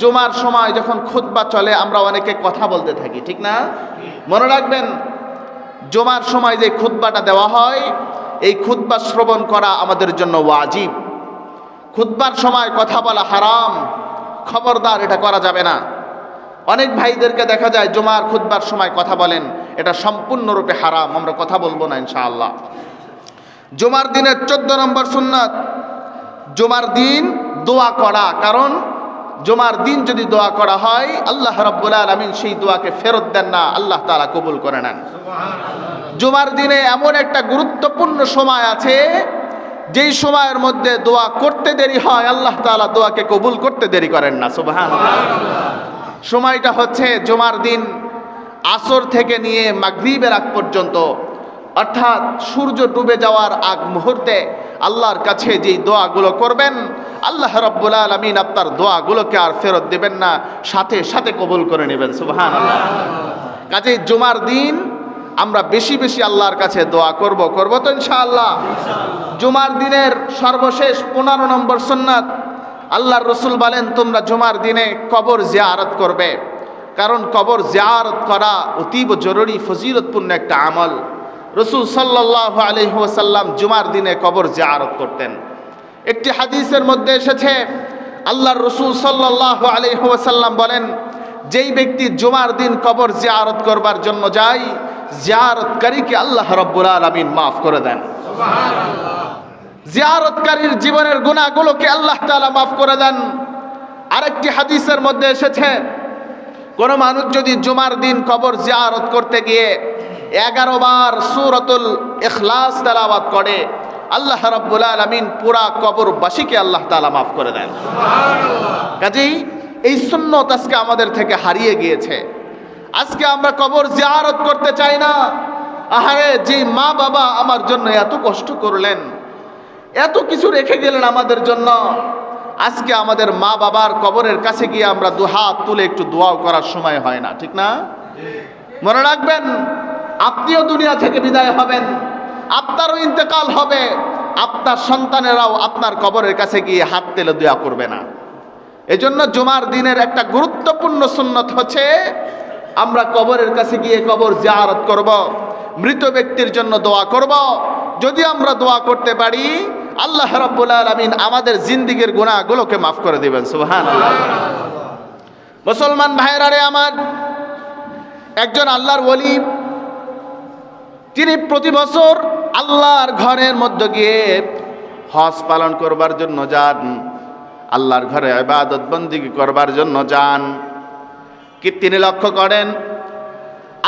জুমার সময় যখন খুতবা চলে, আমরা অনেকে কথা বলতে থাকি, ঠিক না? মনে রাখবেন, জুমার সময় যে খুতবাটা দেওয়া হয়, এই খুতবা শ্রবণ করা আমাদের জন্য ওয়াজিব। খুতবার সময় কথা বলা হারাম, খবরদার এটা করা যাবে না। অনেক ভাইদেরকে দেখা যায় জুমার খুতবার সময় কথা বলেন, এটা সম্পূর্ণরূপে হারাম, আমরা কথা বলব না ইনশাআল্লাহ। জুমার দিনের চোদ্দ নম্বর সুন্নাত, জুমার দিন দোয়া করা, কারণ জুমার দিন যদি দোয়া করা হয়, আল্লাহ রাব্বুল আলামিন সেই দোয়াকে ফেরত দেন না, আল্লাহ তাআলা কবুল করে নেন। জুমার দিনে এমন একটা গুরুত্বপূর্ণ সময় আছে, যেই সময়ের মধ্যে দোয়া করতে দেরি হয়, আল্লাহ তাআলা দোয়াকে কবুল করতে দেরি করেন না, সুবহানাল্লাহ। সময়টা হচ্ছে জুমার দিন আসর থেকে নিয়ে মাগরিবের আগ পর্যন্ত অর্থাৎ সূর্য ডুবে যাওয়ার আগ মুহূর্তে আল্লাহর কাছে যেই দোয়াগুলো করবেন, আল্লাহ রব্বুল আলমিন আপনার দোয়াগুলোকে আর ফেরত দেবেন না, সাথে সাথে কবুল করে নেবেন সুবহান কাজে জুমার দিন আমরা বেশি বেশি আল্লাহর কাছে দোয়া করব করব তো ইনশাআল্লাহ? জুমার দিনের সর্বশেষ পনেরো নম্বর সুন্নাত, আল্লাহর রসুল বলেন, তোমরা জুমার দিনে কবর জিয়ারত করবে। কারণ কবর জিয়ারত করা অতীব জরুরি, ফজিলতপূর্ণ একটা আমল। রসুল সাল্লাহ আলহিহাসাল্লাম জুমার দিনে কবর জিয়ারত করতেন। একটি হাদিসের মধ্যে এসেছে আল্লাহর রসুল সাল্লাহ আলহিহাসাল্লাম বলেন যেই ব্যক্তি জুমার দিন কবর জিয়ারত করবার জন্য যায় জিয়ারতকারীকে আল্লাহ রব্বুল আলমিন মাফ করে দেন। জিয়ারতকারীর জীবনের গুণাগুলোকে আল্লাহ তাআলা মাফ করে দেন। আরেকটি হাদিসের মধ্যে এসেছে কোনো মানুষ যদি জুমার দিন কবর জিয়ারত করতে গিয়ে এগারো বার সুরতুল এখলাস তেলাওয়াত করে আল্লাহ রাব্বুল আলামিন পুরা কবরবাসীকে আল্লাহ তাআলা মাফ করে দেন। কাজেই এই সুন্নত আজকে আমাদের থেকে হারিয়ে গিয়েছে। আজকে আমরা কবর জিয়ারত করতে চাই না। আহারে যে মা বাবা আমার জন্য এত কষ্ট করলেন এত কিছু রেখে গেলেন আমাদের জন্য আজকে আমাদের মা বাবার কবরের কাছে গিয়ে আমরা দুহাত তুলে একটু দোয়াও করার সময় হয় না ঠিক না? মনে রাখবেন আপনিও দুনিয়া থেকে বিদায় হবেন, আপনারও ইন্তেকাল হবে, আপনার সন্তানেরাও আপনার কবরের কাছে গিয়ে হাত তেলে দোয়া করবে না। এজন্য জুমার দিনের একটা গুরুত্বপূর্ণ সুন্নত হচ্ছে, আমরা কবরের কাছে গিয়ে কবর জিয়ারত করব, মৃত ব্যক্তির জন্য দোয়া করব। যদি আমরা দোয়া করতে পারি, আল্লাহ রাব্বুল আলামিন আমাদের জিন্দিগির গুনাহগুলোকে মাফ করে দিবেন, সুবহানাল্লাহ। মুসলমান ভাইরা রে আমার, একজন আল্লাহর ওলি তিনি প্রতি বছর আল্লাহর ঘরের মধ্যে গিয়ে হজ পালন করবার জন্য যান, আল্লাহর ঘরে ইবাদত বন্দিগি করবার জন্য যান, কি তিনি লক্ষ্য করেন?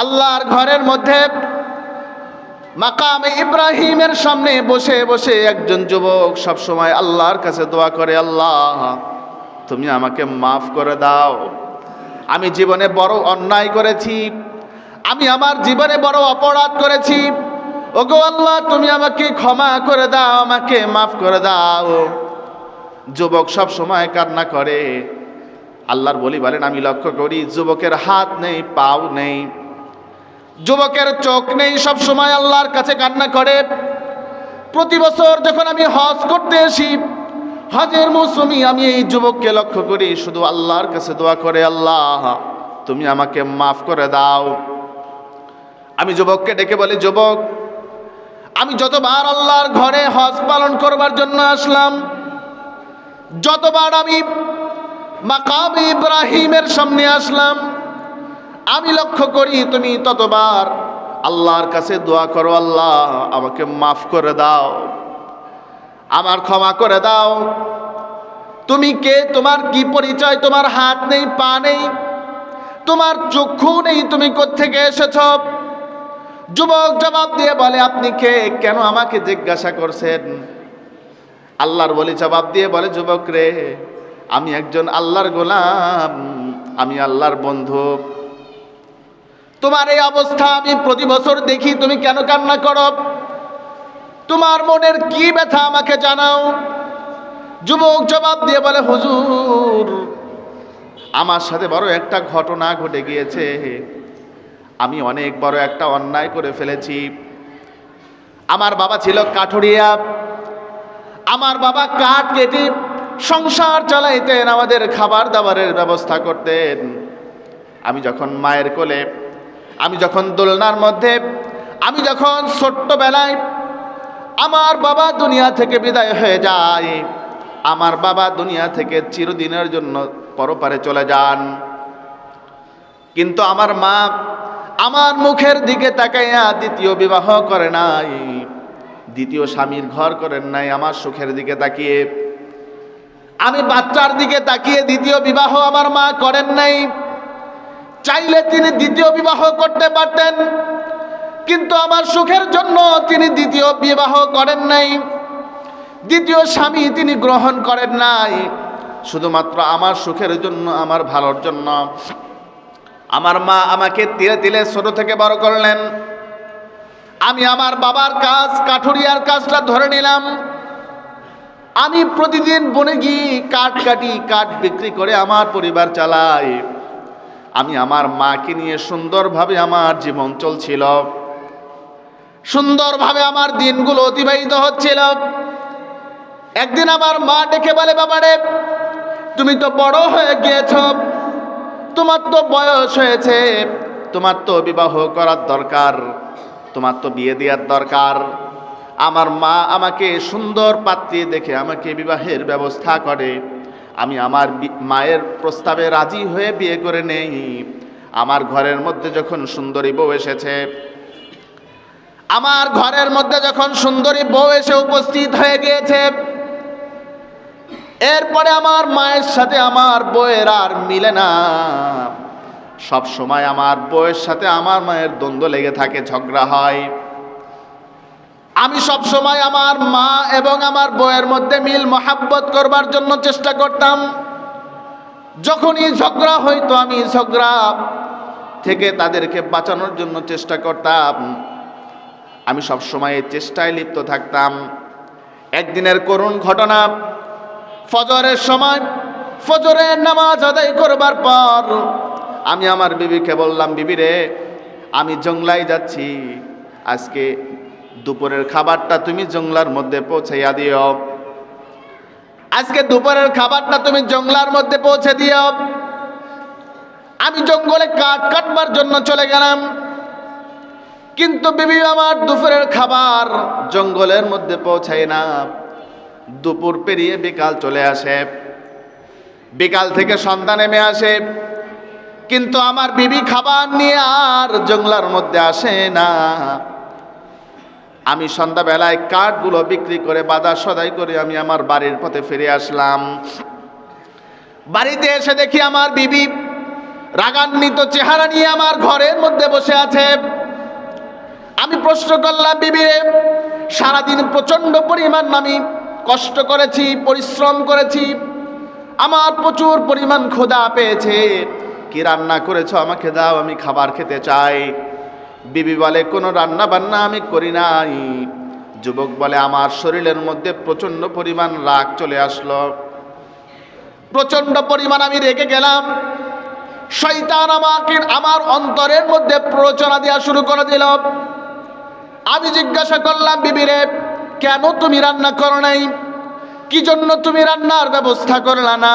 আল্লাহর ঘরের মধ্যে মাকাম ইব্রাহিমের সামনে বসে বসে একজন যুবক সব সময় আল্লাহর কাছে দোয়া করে, আল্লাহ, তুমি আমাকে মাফ করে দাও। আমি জীবনে বড় অন্যায় করেছি আমি আমার জীবনে বড় অপরাধ করেছি। ওগো আল্লাহ, তুমি আমাকে ক্ষমা করে দাও, আমাকে মাফ করে দাও। যুবক সব সময় কান্না করে। আল্লাহর বলি বলেন, আমি লক্ষ্য করি, যুবকের হাত নেই, পাও নেই। যুবকের চোখ নেই, সব সময় আল্লাহর কাছে কান্না করে। প্রতি বছর যখন আমি হজ করতে আসি, হজের মৌসুমি আমি এই যুবককে লক্ষ্য করি, শুধু আল্লাহর কাছে দোয়া করে, আল্লাহ, তুমি আমাকে মাফ করে দাও। আমি যুবককে ডেকে বলি, যুবক, আমি যতবার আল্লাহর ঘরে হজ পালন করবার জন্য আসলাম, যতবার আমি মাকাম ইব্রাহিমের সামনে আসলাম, আমি লক্ষ্য করি তুমি ততবার আল্লাহর কাছে দোয়া করো, আল্লাহ, আমাকে মাফ করে দাও, আমার ক্ষমা করে দাও। তুমি কে? তোমার কি পরিচয়? তোমার হাত নেই, পা নেই, তোমার চক্ষু নেই, তুমি কোত্থেকে এসেছ? যুবক জবাব দিয়ে বলে, আপনি কে? কেন আমাকে জিজ্ঞাসা করছেন? আল্লাহর বলি জবাব দিয়ে বলে, যুবক রে, আমি একজন আল্লাহর গোলাম, আমি আল্লাহর বন্ধু। তোমার এই অবস্থা আমি প্রতি বছর দেখি, তুমি কেন কান্না করো? তোমার মনের কি ব্যথা আমাকে জানাও? যুবক জবাব দিয়ে বলে, হুজুর, আমার সাথে বড় একটা ঘটনা ঘটে গিয়েছে। আমি অনেক বড় একটা অন্যায় করে ফেলেছি। আমার বাবা ছিল কাঠুরিয়া। আমার বাবা কাঠ কেটে সংসার চালাইতেন, আমাদের খাবার দাবারের ব্যবস্থা করতেন। আমি যখন মায়ের কোলে, আমি যখন দোলনার মধ্যে, আমি যখন ছোট্টবেলায় আমার বাবা দুনিয়া থেকে বিদায় হয়ে যায়, আমার বাবা দুনিয়া থেকে চিরদিনের জন্য পরপারে চলে যান। কিন্তু আমার মা আমার মুখের দিকে তাকাইয়া দ্বিতীয় বিবাহ করে নাই। দ্বিতীয় স্বামীর ঘর করেন নাই, আমার সুখের দিকে তাকিয়ে। আমি বাচ্চার দিকে তাকিয়ে দ্বিতীয় বিবাহ আমার মা করেন নাই। চাইলে তিনি দ্বিতীয় বিবাহ করতে পারতেন, কিন্তু আমার সুখের জন্য তিনি দ্বিতীয় বিবাহ করেন নাই। দ্বিতীয় স্বামী তিনি গ্রহণ করেন নাই। শুধুমাত্র আমার সুখের জন্য, আমার ভালোর জন্য। আমার মা আমাকে তিলে তিলে ছোট থেকে বড় করলেন। আমি আমার বাবার কাজ, কাঠুরিয়ার কাজটা ধরে নিলাম। আমি প্রতিদিন বনে গিয়ে কাঠ কাটি, কাঠ বিক্রি করে আমার পরিবার চালাই। আমি আমার মাকে নিয়ে সুন্দরভাবে আমার জীবন চলছিল। সুন্দরভাবে আমার দিনগুলো অতিবাহিত হচ্ছিল। একদিন আমার মা ডেকে বলে, বাবারে, তুমি তো বড় হয়ে গিয়েছ। তোমার তো বয়স হয়েছে, তোমার তো বিবাহ করার দরকার, তোমার তো বিয়ে দেওয়ার দরকার। আমার মা আমাকে সুন্দর পাত্রী দেখে আমাকে বিবাহের ব্যবস্থা করে। আমি আমার মায়ের প্রস্তাবে রাজি হয়ে বিয়ে করে নেই। আমার ঘরের মধ্যে যখন সুন্দরী বউ এসেছে, আমার ঘরের মধ্যে যখন সুন্দরী বউ এসে উপস্থিত হয়ে গিয়েছে এরপরে আমার মায়ের সাথে আমার বউয়ের আর মিলে না। সব সময় আমার বউয়ের সাথে আমার মায়ের দ্বন্দ্ব লেগে থাকে, ঝগড়া হয়। আমি সব সময় আমার মা এবং আমার বউয়ের মধ্যে মিল, মহাব্বত করবার জন্য চেষ্টা করতাম। যখনই ঝগড়া হইতো, আমি ঝগড়া থেকে তাদেরকে বাঁচানোর জন্য চেষ্টা করতাম। আমি সব সময় চেষ্টায় লিপ্ত থাকতাম। একদিনের করুণ ঘটনা ফজরের সময় ফজরের নামাজ আদায় করবার পর আমি আমার বিবিকে বললাম, বিবি রে, আমি জংলায় যাচ্ছি। আজকে দুপুরের খাবারটা তুমি জংলার মধ্যে পৌঁছাইয়া দিও। আজকে দুপুরের খাবারটা তুমি জংলার মধ্যে পৌঁছে দিও। আমি জঙ্গলে কাঠ কাটবার জন্য চলে গেলাম। কিন্তু বিবি আমার দুপুরের খাবার জঙ্গলের মধ্যে পৌঁছায় না। দুপুর পেরিয়ে বিকাল চলে আসে। বিকাল থেকে সন্ধ্যা নেমে আসে। কিন্তু আমার বিবি খাবার নিয়ে আর জঙ্গলার মধ্যে আসে না। আমি সন্ধ্যাবেলায় কাঠগুলো বিক্রি করে বাজার সদাই করে আমি আমার বাড়ির পথে ফিরে আসলাম। বাড়িতে এসে দেখি আমার বিবি রাগান্বিত চেহারা নিয়ে আমার ঘরের মধ্যে বসে আছে। আমি প্রশ্ন করলাম, বিবি সারাদিন প্রচণ্ড পরিমাণ আমি কষ্ট করেছি, পরিশ্রম করেছি, আমার প্রচুর পরিমাণ ক্ষুধা পেয়েছে। কি রান্না করেছ আমাকে দাও, আমি খাবার খেতে চাই। বিবি বলে, কোনো রান্না বান্না আমি করি নাই। যুবক বলে, আমার শরীরের মধ্যে প্রচণ্ড পরিমাণ রাগ চলে আসলো। প্রচণ্ড পরিমাণ আমি রেগে গেলাম। শয়তান আমাকে, আমার অন্তরের মধ্যে প্ররোচনা দেওয়া শুরু করে দিল। আমি জিজ্ঞাসা করলাম বিবিরে কেন তুমি রান্না করো নাই? কি জন্য তুমি রান্নার ব্যবস্থা করলা না?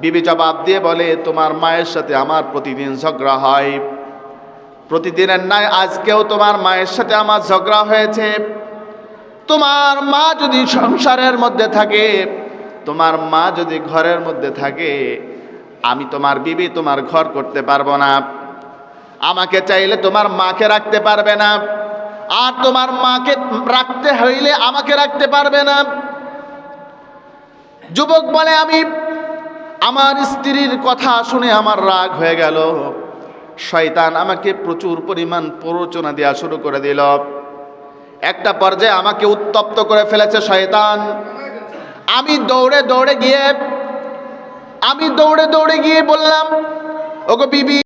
বিবি জবাব দিয়ে বলে, তোমার মায়ের সাথে আমার প্রতিদিন ঝগড়া হয়। প্রতিদিনের ন্যায় আজকেও তোমার মায়ের সাথে আমার ঝগড়া হয়েছে। তোমার মা যদি সংসারের মধ্যে থাকে, তোমার মা যদি ঘরের মধ্যে থাকে, আমি তোমার বিবি তোমার ঘর করতে পারব না। আমাকে চাইলে তোমার মাকে রাখতে পারবে না। আর তোমার মাকে রাখতে হইলে আমাকে রাখতে পারবে না। যুবক বলে, আমি আমার স্ত্রীর কথা শুনে আমার রাগ হয়ে গেল। শয়তান আমাকে প্রচুর পরিমাণ প্ররোচনা দেওয়া শুরু করে দিল। একটা পর্যায়ে আমাকে উত্তপ্ত করে ফেলেছে শয়তান। আমি দৌড়ে দৌড়ে গিয়ে, আমি দৌড়ে দৌড়ে গিয়ে বললাম, ওগো বিবি